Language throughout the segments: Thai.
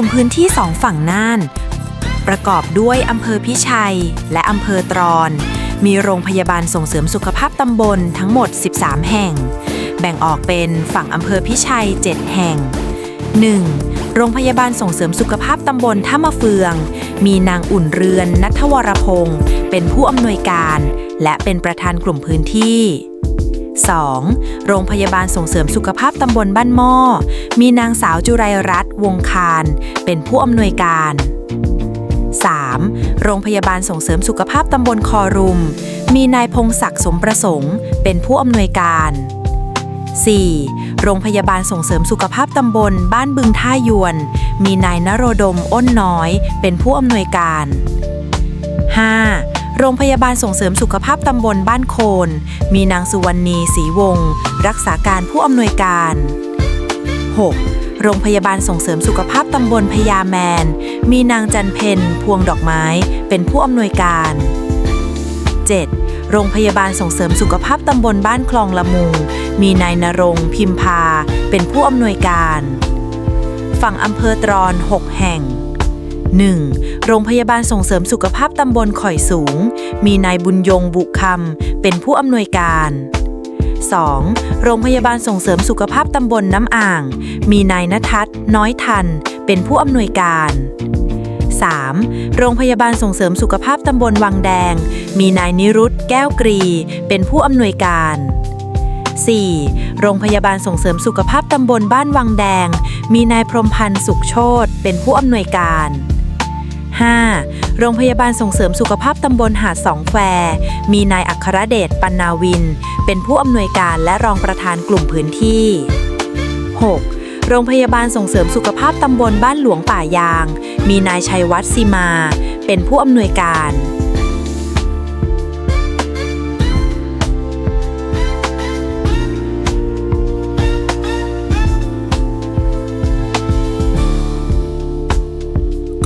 ลุ่มพื้นที่สองฝั่งน่าน ประกอบด้วยอำเภอพิชัย และอำเภอตรอน มีโรงพยาบาลส่งเสริมสุขภาพตำบลทั้งหมด 13 แห่ง แบ่งออกเป็นฝั่งอำเภอพิชัย 7 แห่ง 1. โรงพยาบาลส่งเสริมสุขภาพตำบลท่ามะเฟือง มีนางอุ่นเรือน นัทวรพงศ์เป็นผู้อำนวยการ และเป็นประธานกลุ่มพื้นที่ 2. โรงพยาบาลส่งเสริมสุขภาพตำบลบ้านหม้อ มีนางสาวจุไรรัตน์วงคาร เป็นผู้อำนวยการ 3. โรงพยาบาลส่งเสริมสุขภาพตำบลคอรุม มีนายพงศักดิ์สมประสงค์ เป็นผู้อำนวยการ 4. โรงพยาบาลส่งเสริมสุขภาพตำบล บ้านบึงท่ายวน มีนายนโรดมอ้นน้อย เป็นผู้อำนวยการ 5. โรงพยาบาลส่งเสริมสุขภาพตำบลบ้านโคน มีนางสุวรรณีศรีวงศ์รักษาการผู้อำนวยการ 6. โรงพยาบาลส่งเสริมสุขภาพตำบลพญาแมน มีนางจันเพนพวงดอกไม้เป็นผู้อำนวยการ 7. โรงพยาบาลส่งเสริมสุขภาพตำบลบ้านคลองละมุง มีนายนรงพิมพา เป็นผู้อำนวยการ ฝั่งอำเภอตรอน 6 แห่ง 1. โรงพยาบาลส่งเสริมสุขภาพตำบลข่อยสูง มีนายบุญยงบุคำเป็นผู้อำนวยการ 2. โรงพยาบาลส่งเสริมสุขภาพตำบลน้ำอ่าง มีนายนทัศน์น้อยทัน เป็นผู้อำนวยการ 3. โรงพยาบาลส่งเสริมสุขภาพตำบลวังแดง มีนายนิรุตแก้วกรี เป็นผู้อำนวยการ 4. โรงพยาบาลส่งเสริมสุขภาพตำบลบ้านวังแดง มีนายพรมพันธ์สุขโชตเป็นผู้อำนวยการ 5. โรงพยาบาลส่งเสริมสุขภาพตำบลหาดสองแคว มีนายอัครเดชปันนาวิน เป็นผู้อำนวยการและรองประธานกลุ่มพื้นที่ 6. โรงพยาบาลส่งเสริมสุขภาพตำบลบ้านหลวงป่ายาง มีนายชัยวัฒน์ซีมา เป็นผู้อำนวยการ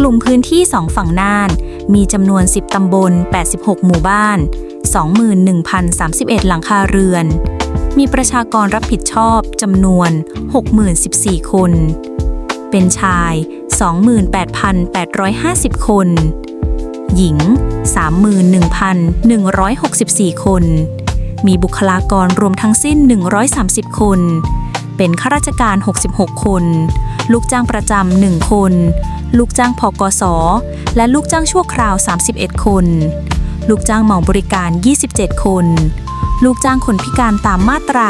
ลุ่มพื้นที่สองฝั่งน่าน มีจำนวน 10 ตำบล 86 หมู่บ้าน 21,031 หลังคาเรือน มีประชากรรับผิดชอบจำนวน 60,014 คน เป็นชาย 28,850 คน หญิง 31,164 คน มีบุคลากรรวมทั้งสิ้น 130 คน เป็นข้าราชการ 66 คน ลูกจ้างประจำ 1 คน ลูกจ้างพกสและลูกจ้างชั่วคราว 31 คน ลูกจ้างเหมาบริการ 27 คน ลูกจ้างคนพิการตามมาตรา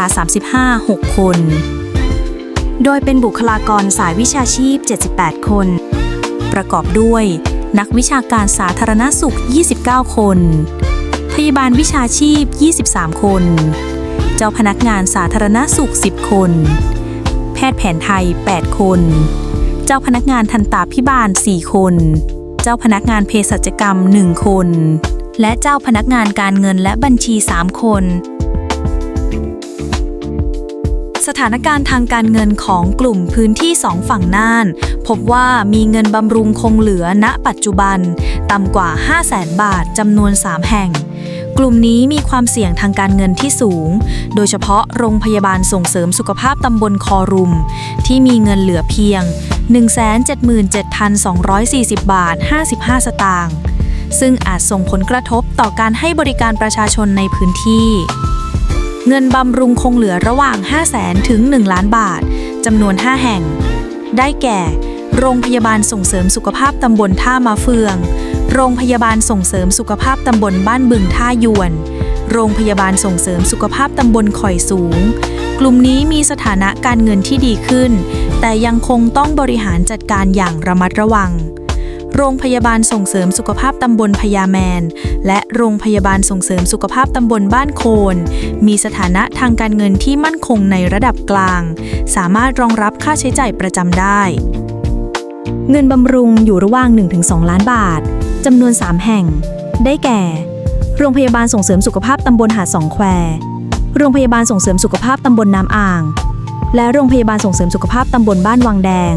35 6 คน โดยเป็นบุคลากรสายวิชาชีพ 78 คน ประกอบด้วย นักวิชาการสาธารณสุข 29 คน พยาบาลวิชาชีพ 23 คน เจ้าพนักงานสาธารณสุข 10 คน แพทย์แผนไทย 8 คน เจ้าพนักงานทันตาพิบาล 4 คน เจ้าพนักงานเภสัชกรรม 1 คน และเจ้าพนักงานการเงินและบัญชี 3 คน สถานการณ์ทางการเงินของกลุ่มพื้นที่สองฝั่งน่าน พบว่ามีเงินบำรุงคงเหลือณปัจจุบัน ต่ำกว่า 5 0 0แสนบาทจำนวน 3 แห่งกลุ่มนี้มีความเสี่ยงทางการเงินที่สูง โดยเฉพาะโรงพยาบาลส่งเสริมสุขภาพตำบลคอรุม ที่มีเงินเหลือเพียง 177,240 บาท 55 สตางค์ ซึ่งอาจส่งผลกระทบต่อการให้บริการประชาชนในพื้นที่ เงินบำรุงคงเหลือระหว่าง 5 0 0แสนถึง 1 ล้านบาท จำนวน 5 แห่ง ได้แก่ โรงพยาบาลส่งเสริมสุขภาพตำบลท่ามาเฟือง โรงพยาบาลส่งเสริมสุขภาพตำบลบ้านบึงท่ายวน โรงพยาบาลส่งเสริมสุขภาพตำบลข่อยสูง กลุ่มนี้มีสถานะการเงินที่ดีขึ้น แต่ยังคงต้องบริหารจัดการอย่างระมัดระวัง โรงพยาบาลส่งเสริมสุขภาพตำบลพญาแมน และโรงพยาบาลส่งเสริมสุขภาพตำบลบ้านโคน มีสถานะทางการเงินที่มั่นคงในระดับกลาง สามารถรองรับค่าใช้จ่ายประจำได้ เงินบำรุงอยู่ระหว่าง 1-2 ล้านบาทจำนวน 3 แห่ง ได้แก่ โรงพยาบาลส่งเสริมสุขภาพตำบลหาดสองแคว โรงพยาบาลส่งเสริมสุขภาพตำบลน้ำอ่าง และโรงพยาบาลส่งเสริมสุขภาพตำบลบ้านวังแดง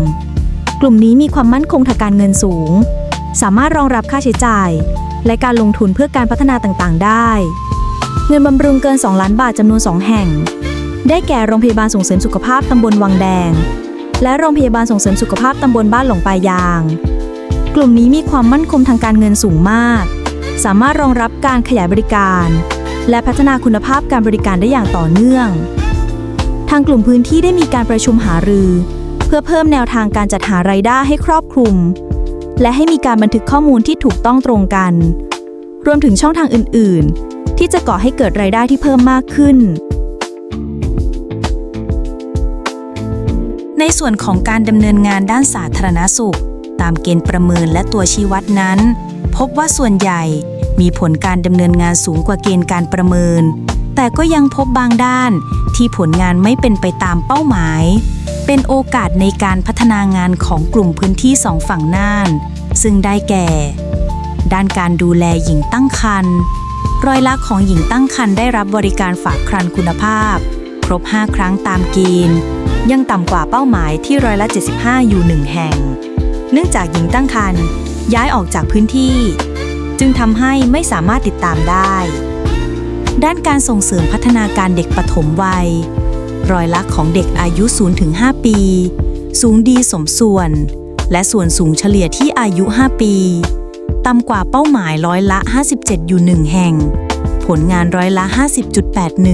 กลุ่มนี้มีความมั่นคงทางการเงินสูง สามารถรองรับค่าใช้จ่าย และการลงทุนเพื่อการพัฒนาต่างๆ ได้ เงินบำรุงเกิน 2 ล้านบาทจำนวน 2 แห่ง ได้แก่โรงพยาบาลส่งเสริมสุขภาพตำบลวังแดง และโรงพยาบาลส่งเสริมสุขภาพตำบลบ้านหลงปายาง กลุ่มนี้มีความมั่นคงทางการเงินสูงมาก สามารถรองรับการขยายบริการ และพัฒนาคุณภาพการบริการได้อย่างต่อเนื่อง ทางกลุ่มพื้นที่ได้มีการประชุมหารือ เพื่อเพิ่มแนวทางการจัดหารายได้ให้ครอบคลุม และให้มีการบันทึกข้อมูลที่ถูกต้องตรงกัน รวมถึงช่องทางอื่น ๆ ที่จะก่อให้เกิดรายได้ที่เพิ่มมากขึ้น ในส่วนของการดำเนินงานด้านสาธารณสุข ตามเกณฑ์ประเมินและตัวชี้วัดนั้น พบว่าส่วนใหญ่มีผลการดำเนินงานสูงกว่าเกณฑ์การประเมิน แต่ก็ยังพบบางด้านที่ผลงานไม่เป็นไปตามเป้าหมาย เป็นโอกาสในการพัฒนางานของกลุ่มพื้นที่สองฝั่งน่าน ซึ่งได้แก่ ด้านการดูแลหญิงตั้งครรภ์รอยละของหญิงตั้งครรภ์ได้รับบริการฝากครรภ์คุณภาพ ครบ 5 ครั้งตามเกณฑ์ยังต่ำกว่าเป้าหมายที่ร้อยละ 75 อยู่หนึ่งแห่ง เนื่องจากหญิงตั้งครรภ์ย้ายออกจากพื้นที่ จึงทำให้ไม่สามารถติดตามได้ ด้านการส่งเสริมพัฒนาการเด็กปฐมวัย รอยละของเด็กอายุ 0-5 ปี สูงดีสมส่วน และส่วนสูงเฉลี่ยที่อายุ 5 ปี ต่ำกว่าเป้าหมายร้อยละ 57 อยู่หนึ่งแห่ง ผลงานร้อยละ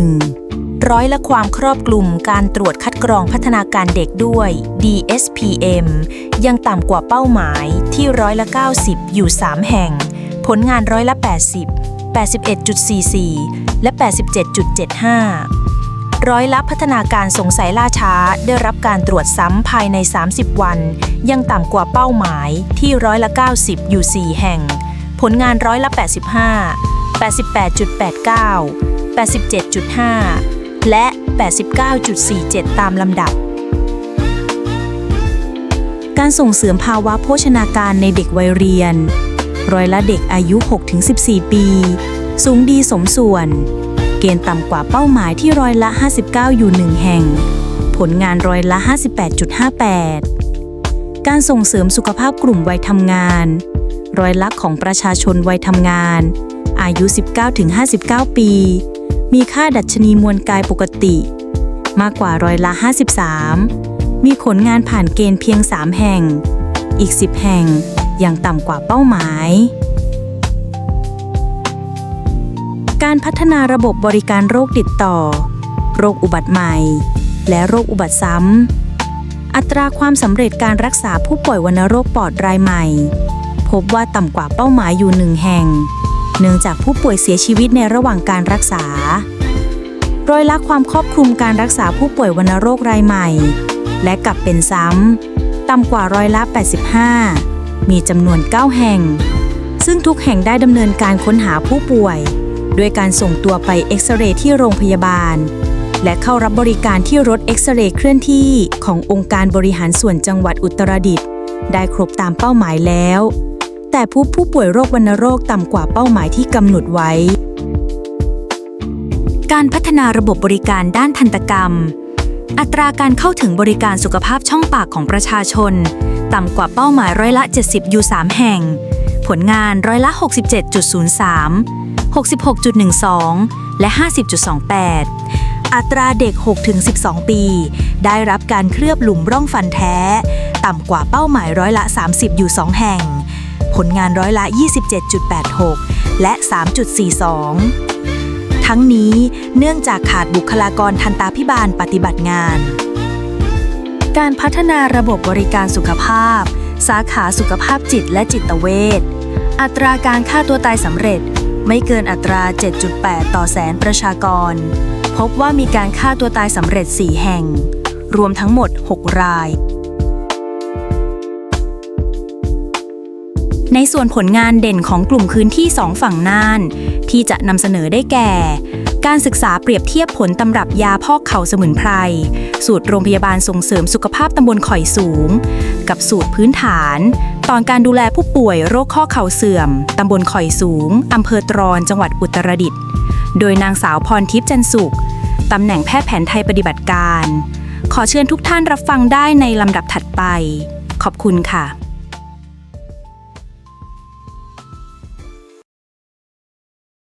50.81 ร้อยละความครอบคลุมการตรวจคัดกรองพัฒนาการเด็กด้วย DSPM ยังต่ำกว่าเป้าหมายที่ร้อยละ 90 อยู่ 3 แห่ง ผลงานร้อยละ 80 81.44 และ 87.75 ร้อยละพัฒนาการสงสัยล่าช้า ได้รับการตรวจซ้ำภายใน 30 วัน ยังต่ำกว่าเป้าหมายที่ร้อยละ 90 อยู่ 4 แห่ง ผลงานร้อยละ 85 88.89 87.5 และ 89.47 ตามลำดับ การส่งเสริมภาวะโภชนาการในเด็กวัยเรียน ร้อยละเด็กอายุ 6-14 ปี สูงดีสมส่วน เกณฑ์ต่ำกว่าเป้าหมายที่ร้อยละ 59 อยู่หนึ่งแห่ง ผลงานร้อยละ 58.58 การส่งเสริมสุขภาพกลุ่มวัยทำงาน ร้อยละของประชาชนวัยทำงาน อายุ 19-59 ปี มีค่าดัชนีมวลกายปกติ มากกว่าร้อยละ 53 มีผลงานผ่านเกณฑ์เพียง 3 แห่ง อีก 10 แห่งยังต่ำกว่าเป้าหมาย การพัฒนาระบบบริการโรคติดต่อ โรคอุบัติใหม่ และโรคอุบัติซ้ำ อัตราความสำเร็จการรักษาผู้ป่วยวัณโรคปอดรายใหม่ พบว่าต่ำกว่าเป้าหมายอยู่หนึ่งแห่ง เนื่องจากผู้ป่วยเสียชีวิตในระหว่างการรักษา ร้อยละความครอบคลุมการรักษาผู้ป่วยวัณโรครายใหม่ และกลับเป็นซ้ำต่ำกว่าร้อยละ 85 มีจำนวน 9 แห่ง ซึ่งทุกแห่งได้ดำเนินการค้นหาผู้ป่วย ด้วยการส่งตัวไปเอ็กซเรย์ที่โรงพยาบาล และเข้ารับบริการที่รถเอ็กซเรย์เคลื่อนที่ขององค์การบริหารส่วนจังหวัดอุตรดิตถ์ได้ครบตามเป้าหมายแล้ว แต่ผู้ผู้ป่วยโรควัณโรคต่ำกว่าเป้าหมายที่กำหนดไว้ การพัฒนาระบบบริการด้านทันตกรรม อัตราการเข้าถึงบริการสุขภาพช่องปากของประชาชน ต่ำกว่าเป้าหมายร้อยละ 70 อยู่ 3 แห่ง ผลงานร้อยละ 67.03 66.12 และ 50.28 อัตราเด็ก 6-12 ปี ได้รับการเคลือบหลุมร่องฟันแท้ ต่ำกว่าเป้าหมายร้อยละ 30 อยู่ 2 แห่ง ผลงานร้อยละ 27.86 และ 3.42 ทั้งนี้เนื่องจากขาดบุคลากรทันตาพิบาลปฏิบัติงาน การพัฒนาระบบบริการสุขภาพ สาขาสุขภาพจิตและจิตเวชอัตราการฆ่าตัวตายสำเร็จ ไม่เกินอัตรา 7.8 ต่อแสนประชากร พบว่ามีการฆ่าตัวตายสำเร็จ 4 แห่ง รวมทั้งหมด 6 ราย ในส่วนผลงานเด่นของกลุ่มพื้นที่2ฝั่งน่าน ที่จะนำเสนอได้แก่ การศึกษาเปรียบเทียบผลตำรับยาพอกเข่าสมุนไพร สูตรโรงพยาบาลส่งเสริมสุขภาพตำบลข่อยสูง กับสูตรพื้นฐาน ตอนการดูแลผู้ป่วยโรคข้อเข่าเสื่อม ตำบลข่อยสูง อำเภอตรอน จังหวัดอุตรดิตถ์ โดยนางสาวพรทิพย์จันสุข ตำแหน่งแพทย์แผนไทยปฏิบัติการ ขอเชิญทุกท่านรับฟังได้ในลำดับถัดไป ขอบคุณค่ะ